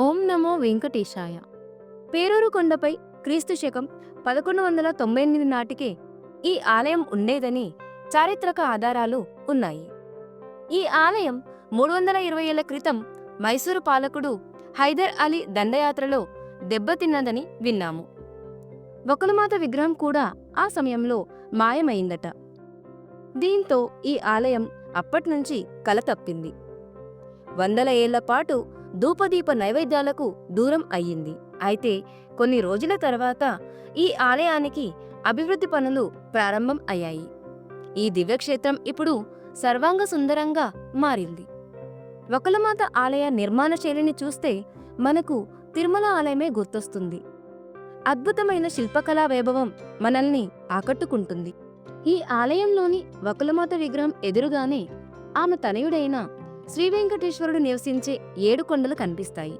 ఓం నమో వెంకటేశాయ. పేరూరు కొండపై క్రీస్తు శకం పదకొండు వందల తొంభై ఎనిమిది నాటికే ఈ ఆలయం ఉండేదని చారిత్రక ఆధారాలు ఉన్నాయి. ఈ ఆలయం మూడు వందల ఇరవై ఏళ్ళ క్రితం మైసూరు పాలకుడు హైదర్ అలీ దండయాత్రలో దెబ్బతిన్నదని విన్నాము. వకులమాత విగ్రహం కూడా ఆ సమయంలో మాయమైందట. దీంతో ఈ ఆలయం అప్పట్నుంచి కలతప్పింది. వందల ఏళ్ళ పాటు ధూపదీప నైవేద్యాలకు దూరం అయ్యింది. అయితే కొన్ని రోజుల తర్వాత ఈ ఆలయానికి అభివృద్ధి పనులు ప్రారంభం అయ్యాయి. ఈ దివ్యక్షేత్రం ఇప్పుడు సర్వాంగ సుందరంగా మారింది. వకలమాత ఆలయ నిర్మాణ శైలిని చూస్తే మనకు తిరుమల ఆలయమే గుర్తొస్తుంది. అద్భుతమైన శిల్పకళా వైభవం మనల్ని ఆకట్టుకుంటుంది. ఈ ఆలయంలోని వకులమాత విగ్రహం ఎదురుగానే ఆమె తనయుడైన శ్రీ వెంకటేశ్వరుడు నివసించే ఏడు కొండలు కనిపిస్తాయి.